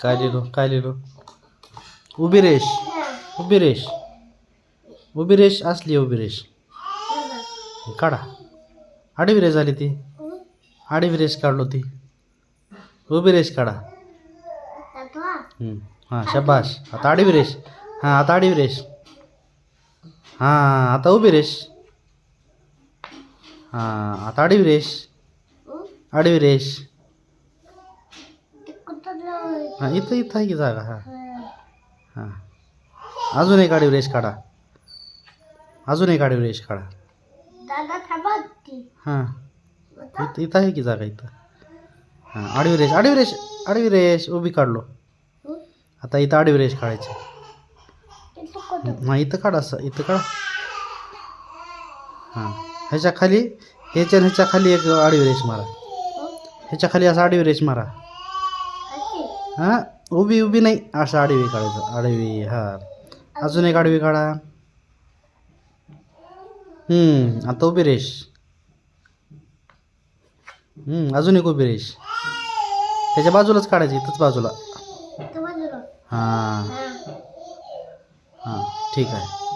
काय लिहिलो काय लिहिलो उभी रेष उभी रेश उभी रेष असली उभी रेष. काढा. आडवी रेश आली ती. आडवी रेस काढलो ती. उभी रेश काढा. हां शबाश आता आडवी रेश हां आता आडवी रेश हां आता उभी रेश हां आता आडवी रेश आडवी रेष. हां इथं इथं आहे की जागा? हां. हां. अजून एक आडवी रेष काढा. अजून एक आडवी रेष काढा. हां. इथं इथं आहे की जागा इथं? हां आडवी रेष आडवी रेष आडवी रेष उभी काढलो. आता इथं आडवी रेष काढायची. हां इथं काढा असं. इथं काढा. हां. ह्याच्या खाली ह्याच्या ह्याच्या खाली एक आडवी रेष मारा. ह्याच्या खाली असं आडवी रेष मारा. हां? उभी उभी नाही. असं आडवी काढायचं. आडवी हां. अजून एक आडवी काढा. हम्म, आता उभी हम्म, अजून एक उभी रेष. त्याच्या बाजूलाच काढायची इथंच बाजूला. हां. हां ठीक आहे.